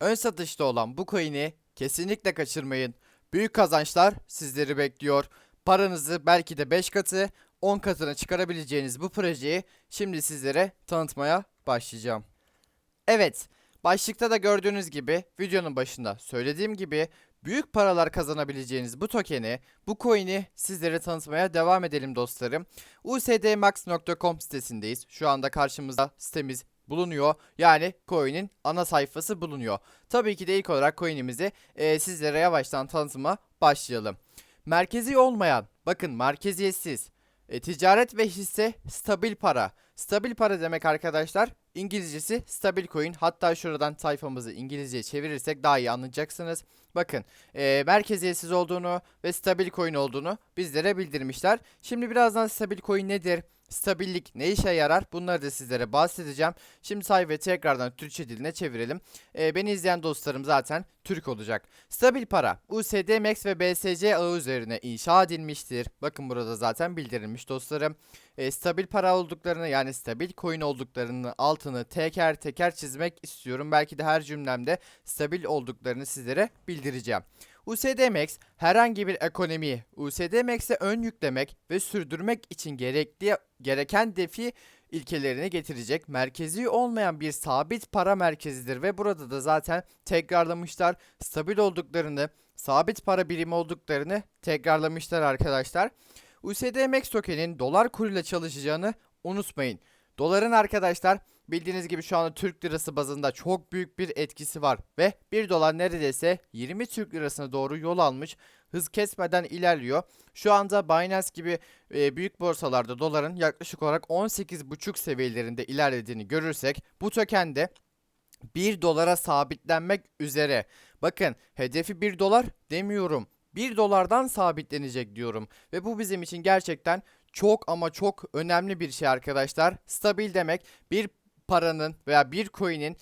ön satışta olan bu coin'i kesinlikle kaçırmayın. Büyük kazançlar sizleri bekliyor. Paranızı belki de 5 katı, 10 katına çıkarabileceğiniz bu projeyi şimdi sizlere tanıtmaya başlayacağım. Evet, başlıkta da gördüğünüz gibi videonun başında söylediğim gibi büyük paralar kazanabileceğiniz bu token'i, bu coin'i sizlere tanıtmaya devam edelim dostlarım. usdmax.com sitesindeyiz. Şu anda karşımızda sitemiz bulunuyor. Yani coin'in ana sayfası bulunuyor. Tabii ki de ilk olarak coin'imizi e, sizlere yavaştan tanıtıma başlayalım. Merkezi olmayan, bakın merkeziyetsiz, e, ticaret ve hisse stabil para. Stabil para demek arkadaşlar İngilizcesi stabil coin. Hatta şuradan sayfamızı İngilizceye çevirirsek daha iyi anlayacaksınız. Bakın e, merkeziyetsiz olduğunu ve stabil coin olduğunu bizlere bildirmişler. Şimdi birazdan stabil coin nedir? Stabillik ne işe yarar? Bunları da sizlere bahsedeceğim. Şimdi sayfayı tekrardan Türkçe diline çevirelim. E, beni izleyen dostlarım zaten Türk olacak. Stabil para USD Max ve BSC ağı üzerine inşa edilmiştir. Bakın burada zaten bildirilmiş dostlarım. E, stabil para olduklarını yani stabil coin olduklarını altını teker teker çizmek istiyorum. Belki de her cümlemde stabil olduklarını sizlere bildireceğim. USDMX herhangi bir ekonomiyi USDMX'e ön yüklemek ve sürdürmek için gerekli gereken defi ilkelerini getirecek merkezi olmayan bir sabit para merkezidir ve burada da zaten tekrarlamışlar stabil olduklarını sabit para birimi olduklarını tekrarlamışlar arkadaşlar. USDMX tokenin dolar kuruyla çalışacağını unutmayın. Doların arkadaşlar bildiğiniz gibi şu anda Türk lirası bazında çok büyük bir etkisi var ve 1 dolar neredeyse 20 Türk lirasına doğru yol almış hız kesmeden ilerliyor. Şu anda Binance gibi e, büyük borsalarda doların yaklaşık olarak 18,5 seviyelerinde ilerlediğini görürsek bu token de 1 dolara sabitlenmek üzere. Bakın hedefi 1 dolar demiyorum. 1 dolardan sabitlenecek diyorum. Ve bu bizim için gerçekten çok ama çok önemli bir şey arkadaşlar. Stabil demek bir paranın veya bir coin'in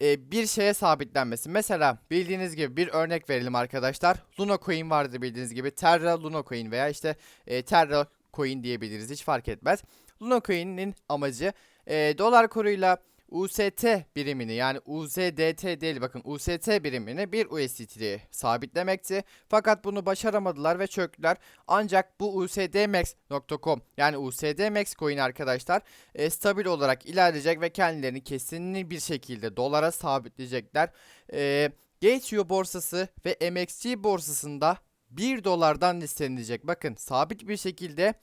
e, bir şeye sabitlenmesi. Mesela bildiğiniz gibi bir örnek verelim arkadaşlar. Luna Coin vardı bildiğiniz gibi. Terra Luna Coin veya işte e, Terra Coin diyebiliriz. Hiç fark etmez. Luna Coin'in amacı e, dolar kuruyla UST birimini yani USDT değil bakın UST birimini bir USDT'ye sabitlemekti. Fakat bunu başaramadılar ve çöktüler. Ancak bu USDMax.com yani USDMax coin arkadaşlar e, stabil olarak ilerleyecek ve kendilerini kesinli bir şekilde dolara sabitleyecekler. E, Gateo borsası ve MXC borsasında 1 dolardan listelenecek. Bakın sabit bir şekilde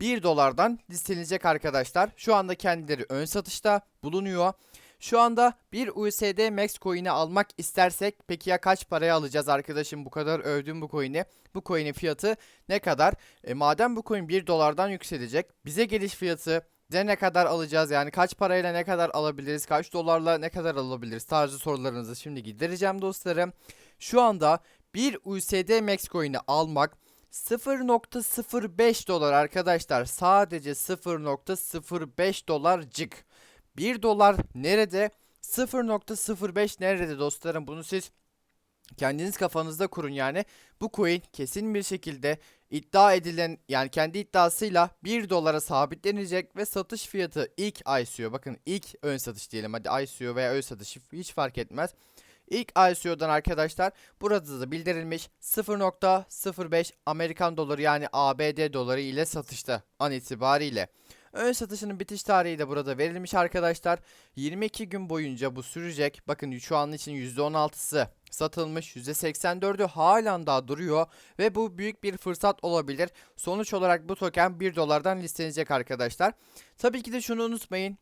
1 dolardan listelenecek arkadaşlar. Şu anda kendileri ön satışta bulunuyor. Şu anda bir USD Max coin'i almak istersek peki ya kaç paraya alacağız arkadaşım bu kadar övdüm bu coin'i. Bu coin'in fiyatı ne kadar? E, madem bu coin 1 dolardan yükselecek bize geliş fiyatı de ne kadar alacağız yani kaç parayla ne kadar alabiliriz kaç dolarla ne kadar alabiliriz tarzı sorularınızı şimdi gidereceğim dostlarım. Şu anda bir USD Max coin'i almak 0.05 dolar arkadaşlar. Sadece 0.05 dolarcık. 1 dolar nerede? 0.05 nerede dostlarım? Bunu siz kendiniz kafanızda kurun yani. Bu coin kesin bir şekilde iddia edilen yani kendi iddiasıyla 1 dolara sabitlenecek ve satış fiyatı ilk ICO bakın ilk ön satış diyelim hadi ICO veya ön satış hiç fark etmez. İlk ICO'dan arkadaşlar burada da bildirilmiş 0.05 Amerikan doları yani ABD doları ile satışta an itibariyle. Ön satışının bitiş tarihi de burada verilmiş arkadaşlar. 22 gün boyunca bu sürecek. Bakın şu an için %16'sı satılmış. %84'ü halen daha duruyor ve bu büyük bir fırsat olabilir. Sonuç olarak bu token 1 dolardan listelenecek arkadaşlar. Tabii ki de şunu unutmayın.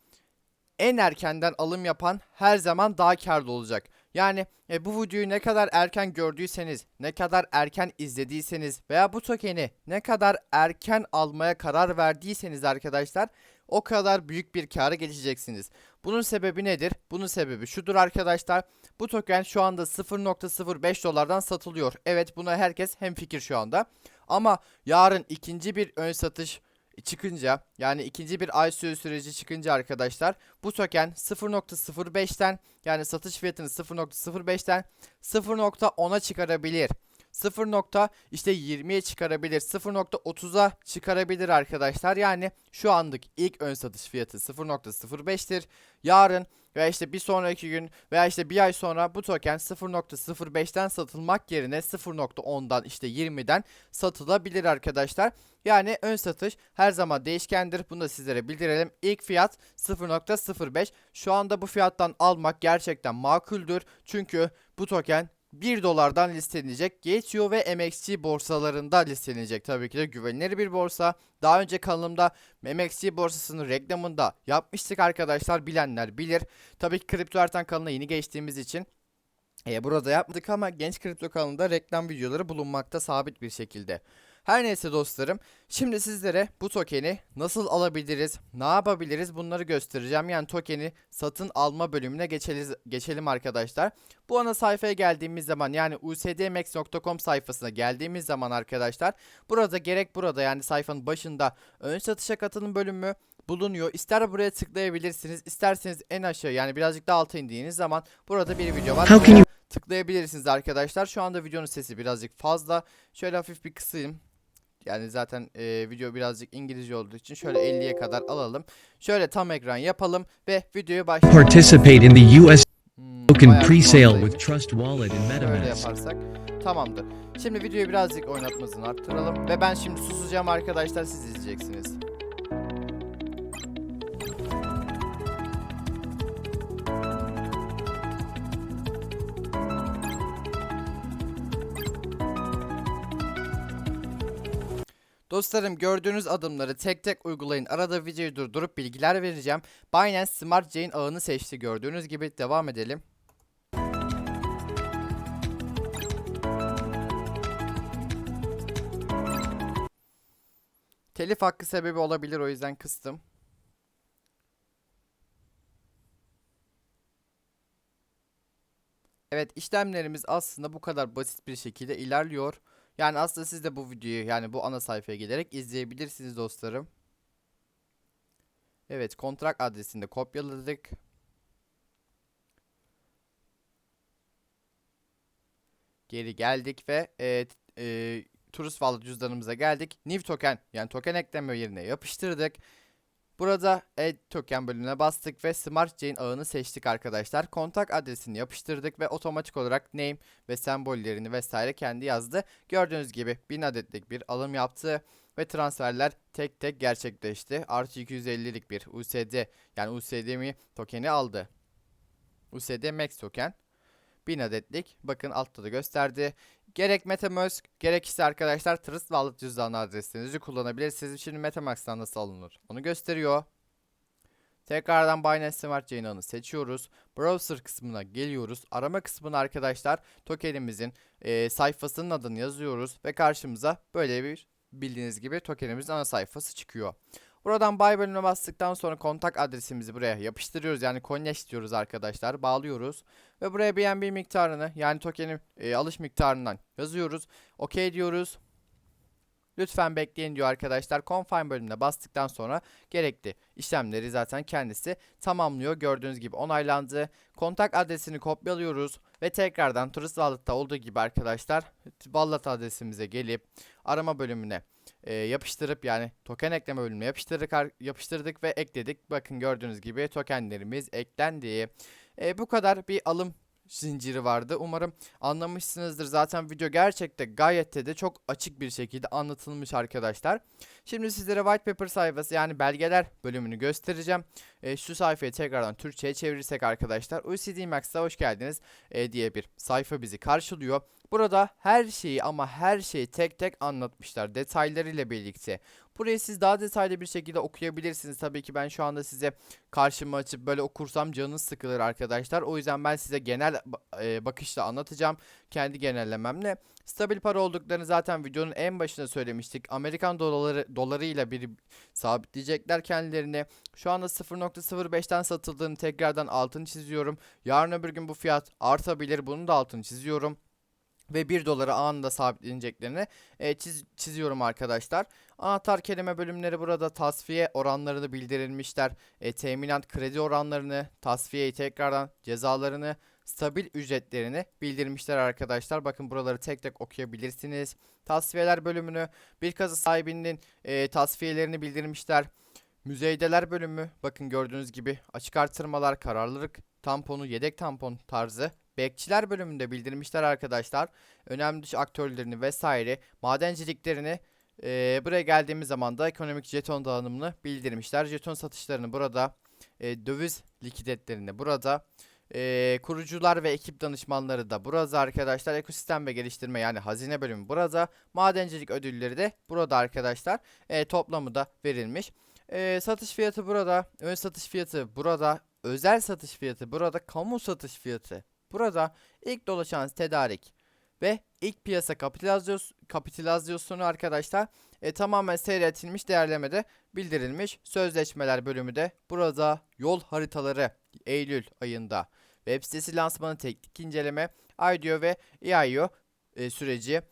En erkenden alım yapan her zaman daha karlı olacak. Yani e, bu videoyu ne kadar erken gördüyseniz, ne kadar erken izlediyseniz veya bu tokeni ne kadar erken almaya karar verdiyseniz arkadaşlar o kadar büyük bir kâra geçeceksiniz. Bunun sebebi nedir? Bunun sebebi şudur arkadaşlar. Bu token şu anda 0.05 dolardan satılıyor. Evet buna herkes hemfikir şu anda. Ama yarın ikinci bir ön satış çıkınca yani ikinci bir ICO süreci çıkınca arkadaşlar bu token 0.05'ten yani satış fiyatını 0.05'ten 0.10'a çıkarabilir. 0. işte 20'ye çıkarabilir. 0.30'a çıkarabilir arkadaşlar. Yani şu anlık ilk ön satış fiyatı 0.05'tir. Yarın veya işte bir sonraki gün veya işte bir ay sonra bu token 0.05'ten satılmak yerine 0.10'dan işte 20'den satılabilir arkadaşlar. Yani ön satış her zaman değişkendir. Bunu da sizlere bildirelim. İlk fiyat 0.05. Şu anda bu fiyattan almak gerçekten makuldür. Çünkü bu token 1 dolardan listelenecek. Gateo ve MXC borsalarında listelenecek. Tabii ki de güvenilir bir borsa. Daha önce kanalımda MXC borsasının reklamında yapmıştık arkadaşlar. Bilenler bilir. Tabii ki Kripto Ertan kanalına yeni geçtiğimiz için e, burada yapmadık ama Genç Kripto kanalında reklam videoları bulunmakta sabit bir şekilde. Her neyse dostlarım, şimdi sizlere bu tokeni nasıl alabiliriz, ne yapabiliriz bunları göstereceğim. Yani tokeni satın alma bölümüne geçeliz, geçelim arkadaşlar. Bu ana sayfaya geldiğimiz zaman yani usdmax.com sayfasına geldiğimiz zaman arkadaşlar burada gerek burada yani sayfanın başında ön satışa katılım bölümü bulunuyor. İster buraya tıklayabilirsiniz, isterseniz en aşağı yani birazcık daha alta indiğiniz zaman burada bir video var. Tıklayabilirsiniz arkadaşlar. Şu anda videonun sesi birazcık fazla. Şöyle hafif bir kısayım. Yani zaten e, video birazcık İngilizce olduğu için şöyle 50'ye kadar alalım. Şöyle tam ekran yapalım ve videoyu başlayalım. Participate in the US Hmm, token pre-sale with Trust Wallet and MetaMask. yaparsak tamamdır. Şimdi videoyu birazcık oynatmasını arttıralım ve ben şimdi susacağım arkadaşlar siz izleyeceksiniz. Dostlarım gördüğünüz adımları tek tek uygulayın. Arada videoyu durdurup bilgiler vereceğim. Binance Smart Chain ağını seçti gördüğünüz gibi devam edelim. Telif hakkı sebebi olabilir o yüzden kıstım. Evet işlemlerimiz aslında bu kadar basit bir şekilde ilerliyor. Yani aslında siz de bu videoyu yani bu ana sayfaya gelerek izleyebilirsiniz dostlarım. Evet kontrak adresini de kopyaladık. Geri geldik ve e, e, Turist Wallet cüzdanımıza geldik. New token yani token ekleme yerine yapıştırdık. Burada Add token bölümüne bastık ve Smart Chain ağını seçtik arkadaşlar. Kontak adresini yapıştırdık ve otomatik olarak name ve sembollerini vesaire kendi yazdı. Gördüğünüz gibi 1000 adetlik bir alım yaptı ve transferler tek tek gerçekleşti. Artı 250'lik bir USD yani USDMI tokeni aldı. USD Max token 1000 adetlik bakın altta da gösterdi. Gerek MetaMask gerekirse arkadaşlar Trust Wallet cüzdanı adreslerinizi kullanabilirsiniz. Şimdi MetaMask'tan nasıl alınır onu gösteriyor. Tekrardan Binance Smart Chain ağını seçiyoruz. Browser kısmına geliyoruz. Arama kısmına arkadaşlar tokenimizin eee, sayfasının adını yazıyoruz ve karşımıza böyle bir bildiğiniz gibi tokenimizin ana sayfası çıkıyor. Buradan buy bölümüne bastıktan sonra kontak adresimizi buraya yapıştırıyoruz. Yani Konyaş diyoruz arkadaşlar. Bağlıyoruz. Ve buraya BNB miktarını yani tokenin e, alış miktarından yazıyoruz. OK diyoruz. Lütfen bekleyin diyor arkadaşlar. Confine bölümüne bastıktan sonra gerekli işlemleri zaten kendisi tamamlıyor. Gördüğünüz gibi onaylandı. Kontak adresini kopyalıyoruz ve tekrardan Trust Wallet'ta olduğu gibi arkadaşlar Wallet adresimize gelip arama bölümüne e, yapıştırıp yani token ekleme bölümüne yapıştırdık, yapıştırdık ve ekledik. Bakın gördüğünüz gibi tokenlerimiz eklendi. E, bu kadar bir alım zinciri vardı. Umarım anlamışsınızdır. Zaten video gerçekten gayet de çok açık bir şekilde anlatılmış arkadaşlar. Şimdi sizlere white paper sayfası yani belgeler bölümünü göstereceğim. E, şu sayfayı tekrardan Türkçe'ye çevirirsek arkadaşlar UCD Max'a hoş geldiniz e, diye bir sayfa bizi karşılıyor. Burada her şeyi ama her şeyi tek tek anlatmışlar detaylarıyla birlikte. Burayı siz daha detaylı bir şekilde okuyabilirsiniz. Tabii ki ben şu anda size karşımı açıp böyle okursam canınız sıkılır arkadaşlar. O yüzden ben size genel e, bakışla anlatacağım. Kendi genellememle. Stabil para olduklarını zaten videonun en başında söylemiştik. Amerikan doları dolarıyla bir sabitleyecekler kendilerini. Şu anda 0.05'ten satıldığını tekrardan altını çiziyorum. Yarın öbür gün bu fiyat artabilir. Bunun da altını çiziyorum ve 1 dolara anında sabitleneceklerini e, çiz- çiziyorum arkadaşlar. Anahtar kelime bölümleri burada tasfiye oranlarını bildirilmişler. E, teminat kredi oranlarını, tasfiyeyi tekrardan cezalarını, stabil ücretlerini bildirmişler arkadaşlar. Bakın buraları tek tek okuyabilirsiniz. Tasfiyeler bölümünü bir kazı sahibinin e, tasfiyelerini bildirmişler. Müzeydeler bölümü bakın gördüğünüz gibi açık artırmalar, kararlılık tamponu yedek tampon tarzı. Bekçiler bölümünde bildirmişler arkadaşlar. Önemli dışı aktörlerini vesaire madenciliklerini eee, buraya geldiğimiz zaman da ekonomik jeton dağınımını bildirmişler. Jeton satışlarını burada e, döviz likidetlerini burada e, kurucular ve ekip danışmanları da burada arkadaşlar. Ekosistem ve geliştirme yani hazine bölümü burada. Madencilik ödülleri de burada arkadaşlar. E, toplamı da verilmiş. E, satış fiyatı burada. Ön satış fiyatı burada. Özel satış fiyatı burada. Kamu satış fiyatı burada. İlk dolaşan tedarik ve ilk piyasa kapitalizasyon, kapitalizasyonu arkadaşlar e, tamamen seyretilmiş değerlemede bildirilmiş. Sözleşmeler bölümü de burada yol haritaları Eylül ayında. Web sitesi lansmanı teknik inceleme, IDO ve EIO e, süreci.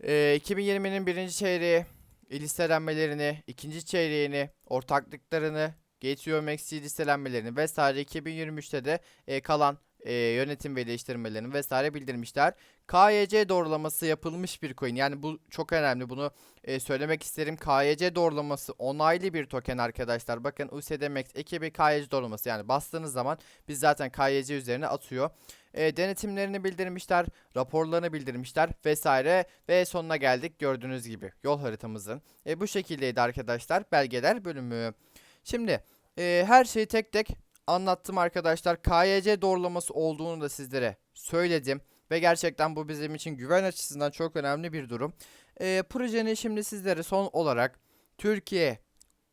E, 2020'nin birinci çeyreği listelenmelerini, ikinci çeyreğini, ortaklıklarını, Gateway Maxi listelenmelerini vesaire 2023'te de e, kalan e, yönetim ve değiştirmelerini vesaire bildirmişler. KYC doğrulaması yapılmış bir coin. Yani bu çok önemli. Bunu e, söylemek isterim. KYC doğrulaması onaylı bir token arkadaşlar. Bakın USD Max ekibi KYC doğrulaması yani bastığınız zaman biz zaten KYC üzerine atıyor. E, denetimlerini bildirmişler, raporlarını bildirmişler vesaire ve sonuna geldik gördüğünüz gibi yol haritamızın. E, bu şekildeydi arkadaşlar belgeler bölümü. Şimdi e, her şeyi tek tek anlattım arkadaşlar. KYC doğrulaması olduğunu da sizlere söyledim. Ve gerçekten bu bizim için güven açısından çok önemli bir durum. Ee, projenin şimdi sizlere son olarak Türkiye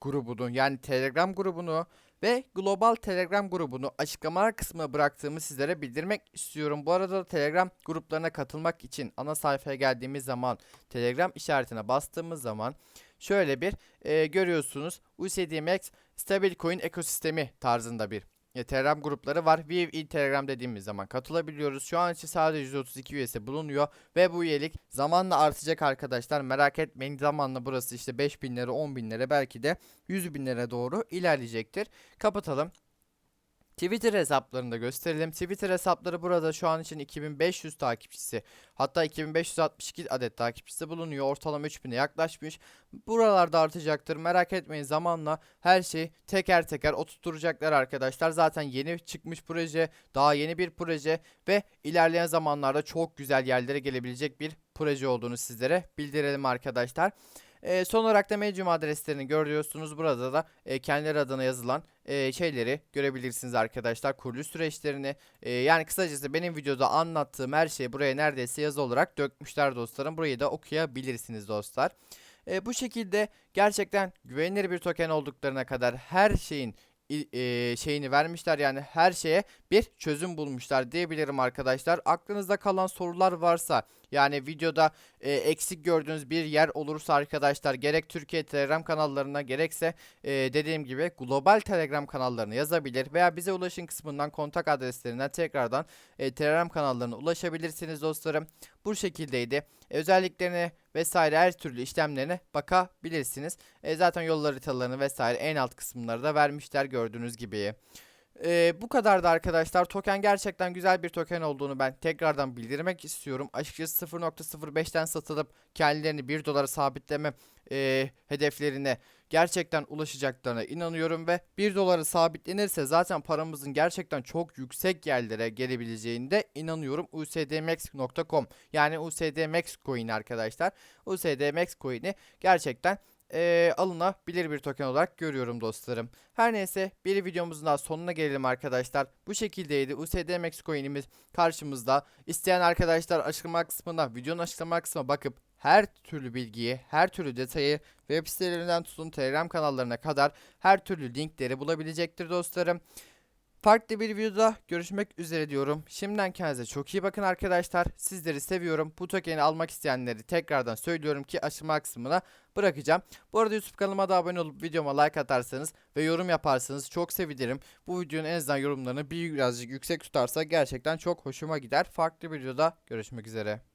grubunu yani Telegram grubunu ve Global Telegram grubunu açıklamalar kısmına bıraktığımı sizlere bildirmek istiyorum. Bu arada Telegram gruplarına katılmak için ana sayfaya geldiğimiz zaman Telegram işaretine bastığımız zaman şöyle bir e, görüyorsunuz USD Max Stablecoin ekosistemi tarzında bir e, Telegram grupları var. Viv Telegram dediğimiz zaman katılabiliyoruz. Şu an için sadece 132 üyesi bulunuyor ve bu üyelik zamanla artacak arkadaşlar. Merak etmeyin zamanla burası işte 5000 lira 10 bin lira belki de 100 bin lira doğru ilerleyecektir. Kapatalım. Twitter hesaplarını da gösterelim. Twitter hesapları burada şu an için 2500 takipçisi hatta 2562 adet takipçisi bulunuyor. Ortalama 3000'e yaklaşmış. Buralarda artacaktır. Merak etmeyin zamanla her şey teker teker oturtacaklar arkadaşlar. Zaten yeni çıkmış proje, daha yeni bir proje ve ilerleyen zamanlarda çok güzel yerlere gelebilecek bir proje olduğunu sizlere bildirelim arkadaşlar. Ee, son olarak da Medium adreslerini görüyorsunuz. Burada da e, kendileri adına yazılan e, şeyleri görebilirsiniz arkadaşlar. Kuruluş süreçlerini e, yani kısacası benim videoda anlattığım her şeyi buraya neredeyse yazı olarak dökmüşler dostlarım. Burayı da okuyabilirsiniz dostlar. E, bu şekilde gerçekten güvenilir bir token olduklarına kadar her şeyin e, şeyini vermişler yani her şeye bir çözüm bulmuşlar diyebilirim arkadaşlar. Aklınızda kalan sorular varsa yani videoda e, eksik gördüğünüz bir yer olursa arkadaşlar gerek Türkiye Telegram kanallarına gerekse e, dediğim gibi global Telegram kanallarına yazabilir veya bize ulaşın kısmından kontak adreslerinden tekrardan e, Telegram kanallarına ulaşabilirsiniz dostlarım. Bu şekildeydi. Özelliklerine vesaire her türlü işlemlerine bakabilirsiniz. E, zaten yol haritalarını vesaire en alt kısımları da vermişler gördüğünüz gibi. E, bu kadar da arkadaşlar. Token gerçekten güzel bir token olduğunu ben tekrardan bildirmek istiyorum. Açıkçası 0.05'ten satılıp kendilerini 1 dolara sabitleme e, hedeflerine gerçekten ulaşacaklarına inanıyorum ve 1 dolara sabitlenirse zaten paramızın gerçekten çok yüksek yerlere gelebileceğine inanıyorum. usdmax.com yani USD Max Coin arkadaşlar. USD Max Coin'i gerçekten eee, alınabilir bir token olarak görüyorum dostlarım. Her neyse bir videomuzun daha sonuna gelelim arkadaşlar. Bu şekildeydi. USD Max Coin'imiz karşımızda. İsteyen arkadaşlar açıklama kısmına, videonun açıklama kısmına bakıp her türlü bilgiyi, her türlü detayı web sitelerinden tutun Telegram kanallarına kadar her türlü linkleri bulabilecektir dostlarım. Farklı bir videoda görüşmek üzere diyorum. Şimdiden kendinize çok iyi bakın arkadaşlar. Sizleri seviyorum. Bu tokeni almak isteyenleri tekrardan söylüyorum ki açıklama kısmına bırakacağım. Bu arada YouTube kanalıma da abone olup videoma like atarsanız ve yorum yaparsanız çok sevinirim. Bu videonun en azından yorumlarını birazcık yüksek tutarsa gerçekten çok hoşuma gider. Farklı bir videoda görüşmek üzere.